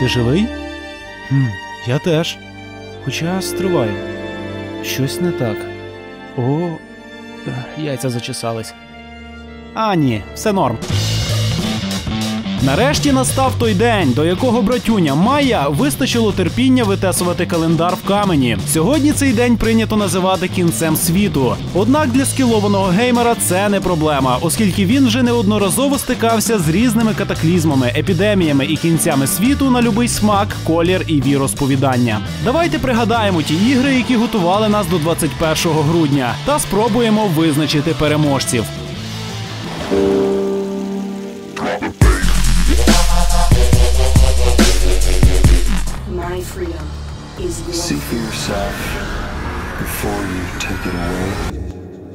Ти живий? Хм, я теж. Хоча стриваю. Щось не так. О, яйця зачесались. А, ні, все норм. Нарешті настав той день, до якого братюня Майя вистачило терпіння витесувати календар в камені. Сьогодні цей день прийнято називати кінцем світу. Однак для скілованого геймера це не проблема, оскільки він вже неодноразово стикався з різними катаклізмами, епідеміями і кінцями світу на любий смак, колір і віросповідання. Давайте пригадаємо ті ігри, які готували нас до 21 грудня, та спробуємо визначити переможців. Freedom is your See for yourself before you take it away.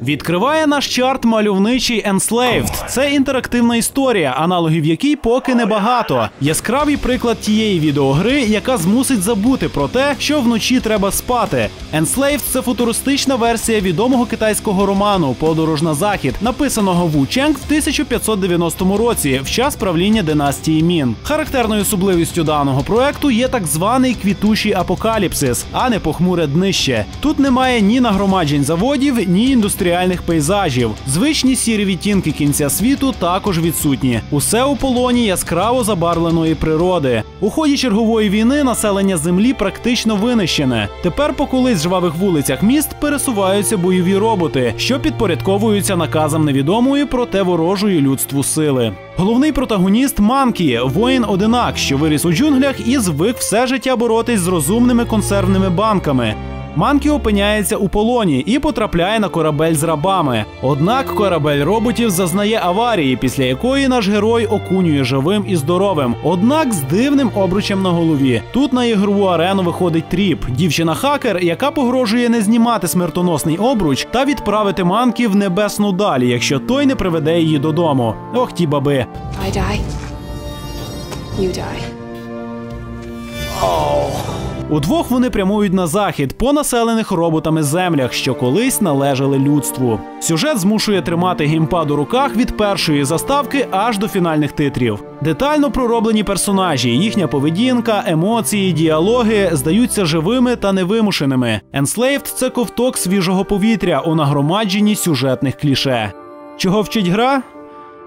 Відкриває наш чарт мальовничий Enslaved. Це інтерактивна історія, аналогів якій поки небагато. Яскравий приклад тієї відеогри, яка змусить забути про те, що вночі треба спати. Enslaved – це футуристична версія відомого китайського роману Подорож на захід, написаного Ву Ченг в 1590 році, в час правління династії Мін. Характерною особливістю даного проекту є так званий квітучий апокаліпсис, а не похмуре днище. Тут немає ні нагромаджень заводів, ні індустріальних пейзажів. Звичні сірі відтінки кінця світу також відсутні. Усе у полоні яскраво забарвленої природи. У ході чергової війни населення землі практично винищене. Тепер по колись жвавих вулицях міст пересуваються бойові роботи, що підпорядковуються наказам невідомої, проте ворожої людству сили. Головний протагоніст Манкі, воїн одинак, що виріс у джунглях і звик все життя боротись з розумними консервними банками. Манкі опиняється у полоні і потрапляє на корабель з рабами. Однак корабель роботів зазнає аварії, після якої наш герой окунює живим і здоровим. Однак з дивним обручем на голові. Тут на ігрову арену виходить тріп, дівчина-хакер, яка погрожує не знімати смертоносний обруч та відправити манкі в небесну далі, якщо той не приведе її додому. Ох ті баби. I die. You die. Удвох вони прямують на захід по населених роботами землях, що колись належали людству. Сюжет змушує тримати геймпад у руках від першої заставки аж до фінальних титрів. Детально пророблені персонажі, їхня поведінка, емоції, діалоги здаються живими та невимушеними. Enslaved – це ковток свіжого повітря у нагромадженні сюжетних кліше. Чого вчить гра?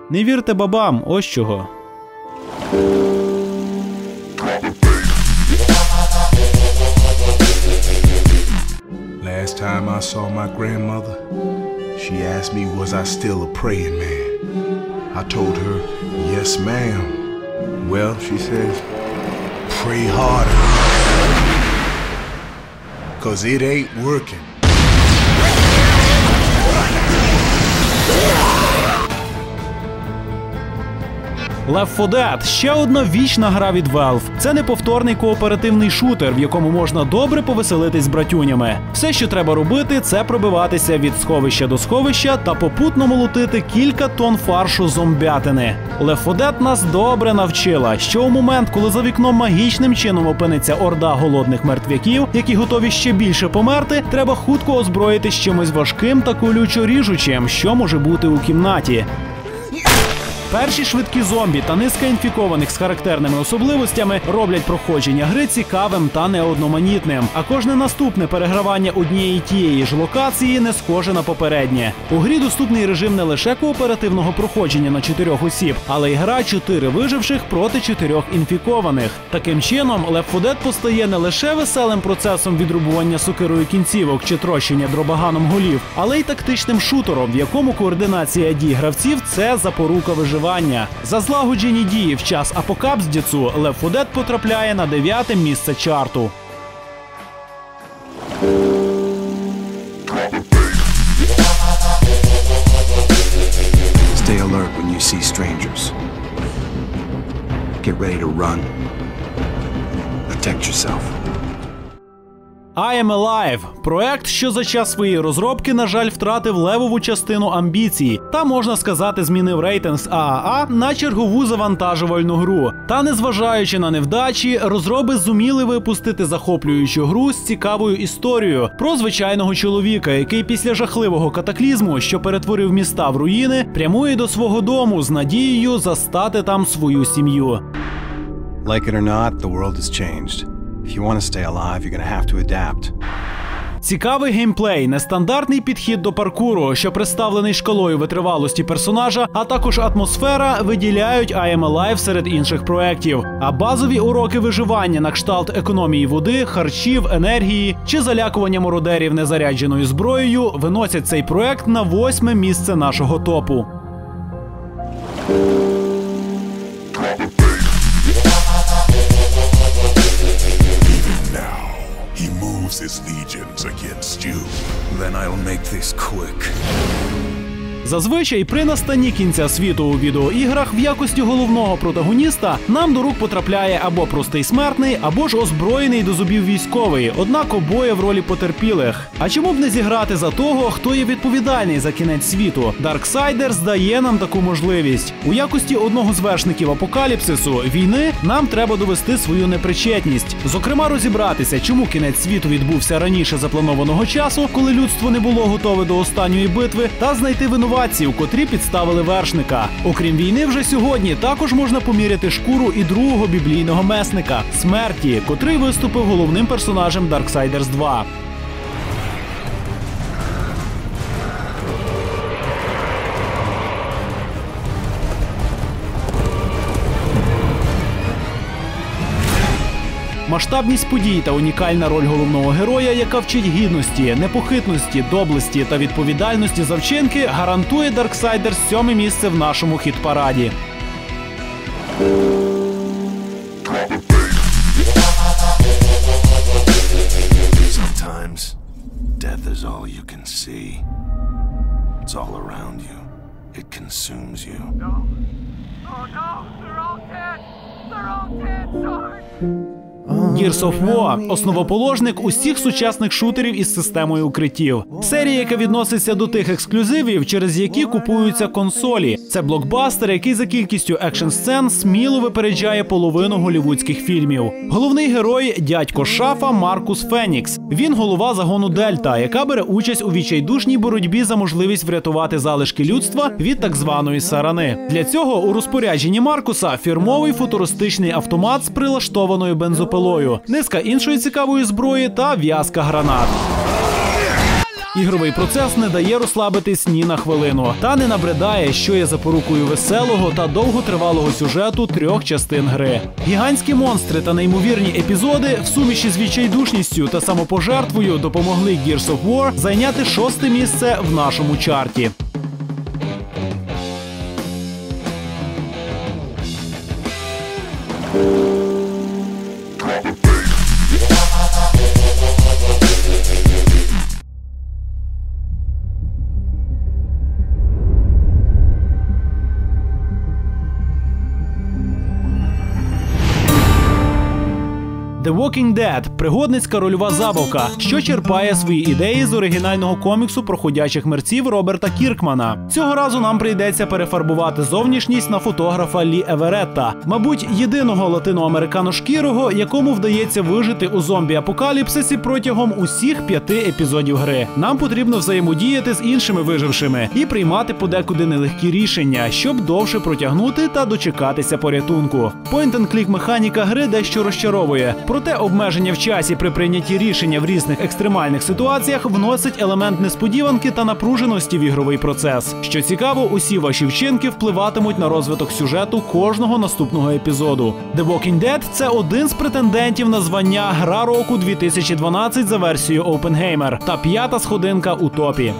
Не вірте бабам, ось чого. Last time I saw my grandmother, she asked me, Was I still a praying man? I told her, Yes, ma'am. Well, she says, Pray harder. Cause it ain't working. Left 4 Dead – ще одна вічна гра від Valve. Це неповторний кооперативний шутер, в якому можна добре повеселитись з братюнями. Все, що треба робити, це пробиватися від сховища до сховища та попутно молотити кілька тонн фаршу зомбятини. 4 нас добре навчила, що у момент, коли за вікном магічним чином опиниться орда голодних мертвяків, які готові ще більше померти, треба хутко озброїтись чимось важким та колючо ріжучим, що може бути у кімнаті. Перші швидкі зомбі та низка інфікованих з характерними особливостями роблять проходження гри цікавим та неодноманітним. А кожне наступне перегравання однієї тієї ж локації не схоже на попереднє. У грі доступний режим не лише кооперативного проходження на чотирьох осіб, але й гра чотири виживших проти чотирьох інфікованих. Таким чином, 4 постає не лише веселим процесом відрубування сокирою кінцівок чи трощення дробоганом голів, але й тактичним шутером, в якому координація дій гравців це запорука виживання. За злагоджені дії в час апокапсдіцу Left 4 Dead потрапляє на дев'яте місце чарту. Stay alert when you see strangers. Get ready to run. Protect yourself. I am Alive – проект, що за час своєї розробки, на жаль, втратив левову частину амбіцій, та можна сказати, змінив рейтинг з ААА на чергову завантажувальну гру. Та незважаючи на невдачі, розроби зуміли випустити захоплюючу гру з цікавою історією про звичайного чоловіка, який після жахливого катаклізму, що перетворив міста в руїни, прямує до свого дому з надією застати там свою сім'ю. Like it or not, the world has changed. If you want to stay alive, you're to have to adapt. Цікавий геймплей, нестандартний підхід до паркуру, що представлений шкалою витривалості персонажа, а також атмосфера виділяють I Am Alive серед інших проєктів. А базові уроки виживання на кшталт економії води, харчів, енергії чи залякування мародерів незарядженою зброєю виносять цей проект на восьме місце нашого топу. Moves his legions against you. Then I'll make this quick. Зазвичай при настанні кінця світу у відеоіграх в якості головного протагоніста нам до рук потрапляє або простий смертний, або ж озброєний до зубів військовий, однак обоє в ролі потерпілих. А чому б не зіграти за того, хто є відповідальний за кінець світу? Darksiders дає нам таку можливість. У якості одного з вершників апокаліпсису війни нам треба довести свою непричетність, зокрема розібратися, чому кінець світу відбувся раніше запланованого часу, коли людство не було готове до останньої битви, та знайти винуватців, котрі підставили вершника. Окрім війни, вже сьогодні також можна поміряти шкуру і другого біблійного месника смерті, котрий виступив головним персонажем Darksiders 2. Масштабність подій та унікальна роль головного героя, яка вчить гідності, непохитності, доблесті та відповідальності за вчинки, гарантує Darksiders сьоме місце в нашому хіт-параді. Sometimes death is all you can see. It's all around you. It consumes you. Oh no, they're all dead! They're all dead, Sarge! Gears of War – основоположник усіх сучасних шутерів із системою укриттів. Серія, яка відноситься до тих ексклюзивів, через які купуються консолі. Це блокбастер, який за кількістю екшн сцен сміло випереджає половину голівудських фільмів. Головний герой дядько Шафа Маркус Фенікс. Він голова загону Дельта, яка бере участь у відчайдушній боротьбі за можливість врятувати залишки людства від так званої сарани. Для цього у розпорядженні Маркуса фірмовий футуристичний автомат з прилаштованою бензопилою, низка іншої цікавої зброї та в'язка гранат. Ігровий процес не дає розслабитись ні на хвилину, та не набридає, що є запорукою веселого та довготривалого сюжету трьох частин гри. Гігантські монстри та неймовірні епізоди в суміші з відчайдушністю та самопожертвою допомогли Gears of War зайняти шосте місце в нашому чарті. Walking Dead – пригодницька рольова забавка, що черпає свої ідеї з оригінального коміксу про ходячих мерців Роберта Кіркмана. Цього разу нам прийдеться перефарбувати зовнішність на фотографа Лі Еверетта, мабуть, єдиного латиноамерикано-шкірого, якому вдається вижити у зомбі-апокаліпсисі протягом усіх п'яти епізодів гри. Нам потрібно взаємодіяти з іншими вижившими і приймати подекуди нелегкі рішення, щоб довше протягнути та дочекатися порятунку. Point-and-click механіка гри дещо розчаровує. Проте обмеження в часі при прийнятті рішення в різних екстремальних ситуаціях вносить елемент несподіванки та напруженості в ігровий процес. Що цікаво, усі ваші вчинки впливатимуть на розвиток сюжету кожного наступного епізоду. The Walking Dead – це один з претендентів на звання Гра року 2012 за версією OpenGamer та п'ята сходинка у топі.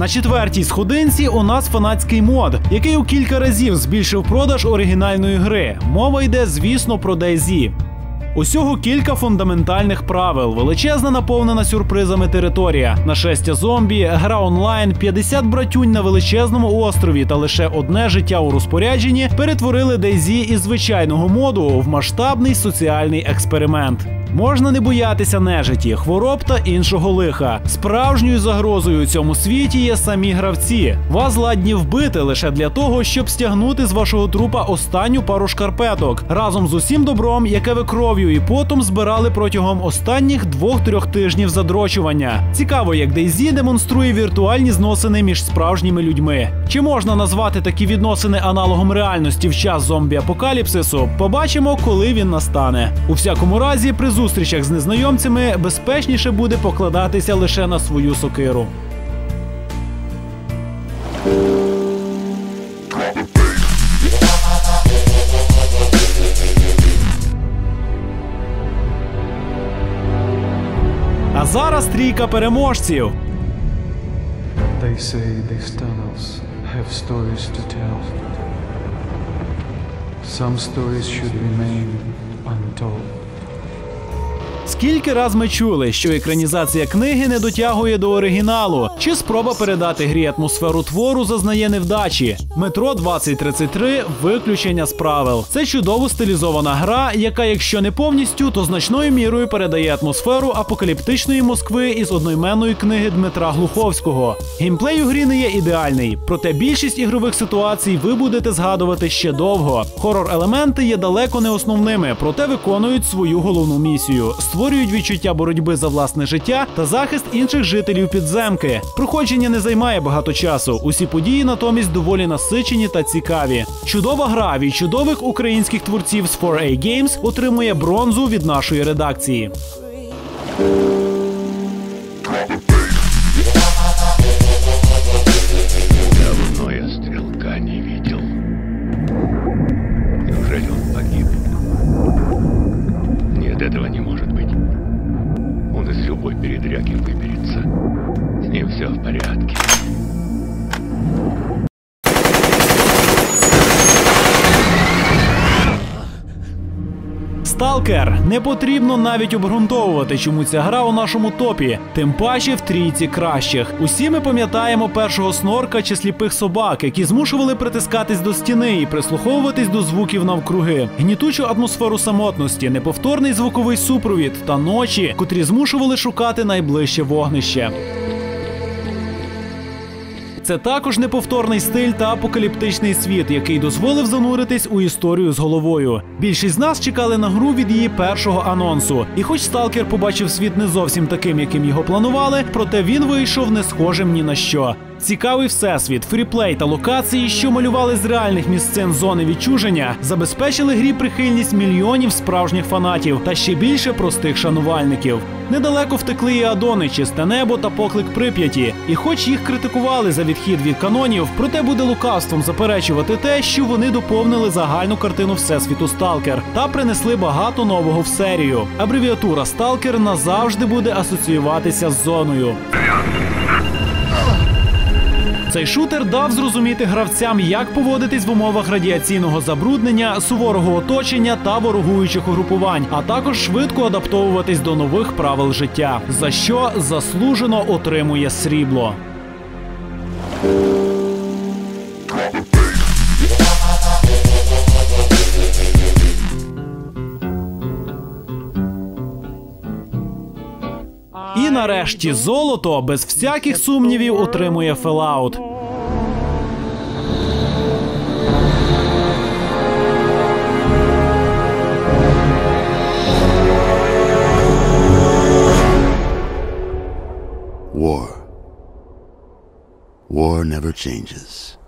На четвертій сходинці у нас фанатський мод, який у кілька разів збільшив продаж оригінальної гри. Мова йде, звісно, про DayZ. Усього кілька фундаментальних правил, величезна наповнена сюрпризами територія, нашестя зомбі, гра онлайн, 50 братюнь на величезному острові та лише одне життя у розпорядженні перетворили DayZ із звичайного моду в масштабний соціальний експеримент. Можна не боятися нежиті, хвороб та іншого лиха. Справжньою загрозою у цьому світі є самі гравці. Вас ладні вбити лише для того, щоб стягнути з вашого трупа останню пару шкарпеток разом з усім добром, яке ви кров'ю і потом збирали протягом останніх двох-трьох тижнів задрочування. Цікаво, як DayZ демонструє віртуальні зносини між справжніми людьми. Чи можна назвати такі відносини аналогом реальності в час зомбі-апокаліпсису? Побачимо, коли він настане. У всякому разі, при зустрічах з незнайомцями безпечніше буде покладатися лише на свою сокиру. А зараз трійка переможців. They say these tunnels have stories to tell. Some stories should remain untold. Скільки раз ми чули, що екранізація книги не дотягує до оригіналу, чи спроба передати грі атмосферу твору зазнає невдачі. Метро 2033 виключення з правил. Це чудово стилізована гра, яка, якщо не повністю, то значною мірою передає атмосферу апокаліптичної Москви із одноіменної книги Дмитра Глуховського. Геймплей у грі не є ідеальний, проте більшість ігрових ситуацій ви будете згадувати ще довго. Хорор-елементи є далеко не основними, проте виконують свою головну місію. Створюють відчуття боротьби за власне життя та захист інших жителів підземки. Проходження не займає багато часу. Усі події натомість доволі насичені та цікаві. Чудова гра від чудових українських творців з 4A Games отримує бронзу від нашої редакції. этого не может быть. Он из любой передряги выберется. С ним все в порядке. Сталкер не потрібно навіть обґрунтовувати, чому ця гра у нашому топі, тим паче в трійці кращих. Усі ми пам'ятаємо першого снорка чи сліпих собак, які змушували притискатись до стіни і прислуховуватись до звуків навкруги, гнітучу атмосферу самотності, неповторний звуковий супровід та ночі, котрі змушували шукати найближче вогнище. Це також неповторний стиль та апокаліптичний світ, який дозволив зануритись у історію з головою. Більшість з нас чекали на гру від її першого анонсу. І хоч сталкер побачив світ не зовсім таким, яким його планували, проте він вийшов не схожим ні на що. Цікавий всесвіт, фріплей та локації, що малювали з реальних місцин зони відчуження, забезпечили грі прихильність мільйонів справжніх фанатів та ще більше простих шанувальників. Недалеко втекли і Адони, чисте небо та поклик Прип'яті. І хоч їх критикували за відхід від канонів, проте буде лукавством заперечувати те, що вони доповнили загальну картину всесвіту Сталкер та принесли багато нового в серію. Абревіатура Сталкер назавжди буде асоціюватися з зоною. Цей шутер дав зрозуміти гравцям, як поводитись в умовах радіаційного забруднення, суворого оточення та ворогуючих угрупувань, а також швидко адаптовуватись до нових правил життя, за що заслужено отримує срібло. Нарешті золото без всяких сумнівів отримує Fallout. War. War never changes.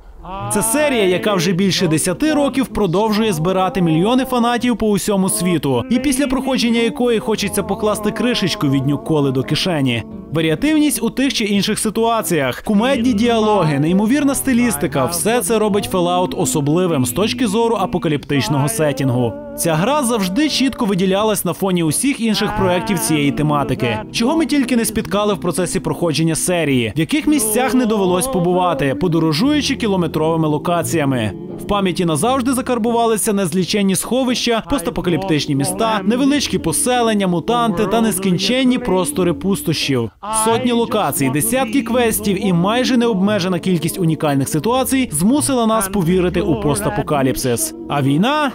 Це серія, яка вже більше 10 років продовжує збирати мільйони фанатів по усьому світу, і після проходження якої хочеться покласти кришечку від нюколи до кишені. Варіативність у тих чи інших ситуаціях, кумедні діалоги, неймовірна стилістика все це робить Fallout особливим з точки зору апокаліптичного сетінгу. Ця гра завжди чітко виділялась на фоні усіх інших проєктів цієї тематики, чого ми тільки не спіткали в процесі проходження серії, в яких місцях не довелось побувати, подорожуючи кілометровими локаціями. В пам'яті назавжди закарбувалися незліченні сховища, постапокаліптичні міста, невеличкі поселення, мутанти та нескінченні простори пустощів. Сотні локацій, десятки квестів і майже необмежена кількість унікальних ситуацій змусила нас повірити у постапокаліпсис. А війна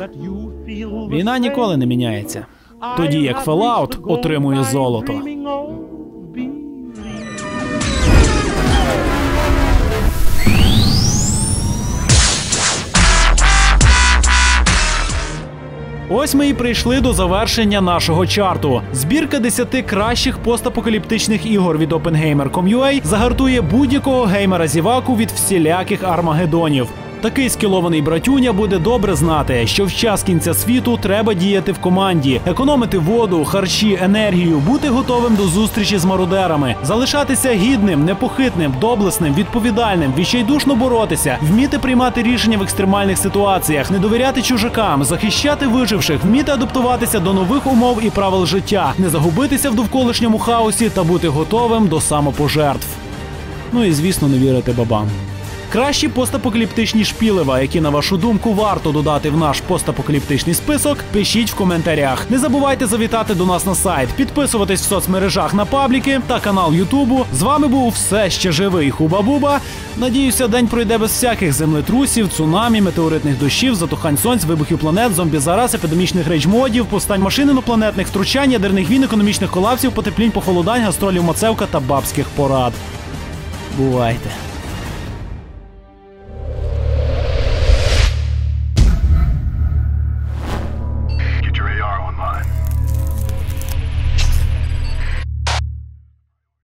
Війна ніколи не міняється. тоді як Fallout отримує золото. Ось ми і прийшли до завершення нашого чарту. Збірка 10 кращих постапокаліптичних ігор від OpenGamer.com.ua загартує будь-якого геймера зіваку від всіляких армагедонів. Такий скілований братюня буде добре знати, що в час кінця світу треба діяти в команді, економити воду, харчі, енергію, бути готовим до зустрічі з мародерами, залишатися гідним, непохитним, доблесним, відповідальним, відчайдушно боротися, вміти приймати рішення в екстремальних ситуаціях, не довіряти чужакам, захищати виживших, вміти адаптуватися до нових умов і правил життя, не загубитися в довколишньому хаосі та бути готовим до самопожертв. Ну і звісно, не вірити бабам. Кращі постапокаліптичні шпілева, які на вашу думку варто додати в наш постапокаліптичний список, пишіть в коментарях. Не забувайте завітати до нас на сайт, підписуватись в соцмережах на пабліки та канал Ютубу. З вами був все ще живий Хуба-Буба. Надіюся, день пройде без всяких землетрусів, цунамі, метеоритних дощів, затухань сонць, вибухів планет, зомбі зараз, епідемічних рейдж-модів, повстань машин інопланетних втручань, ядерних війн, економічних колапсів, потеплінь, похолодань, гастролів Мацевка та бабських порад. Бувайте.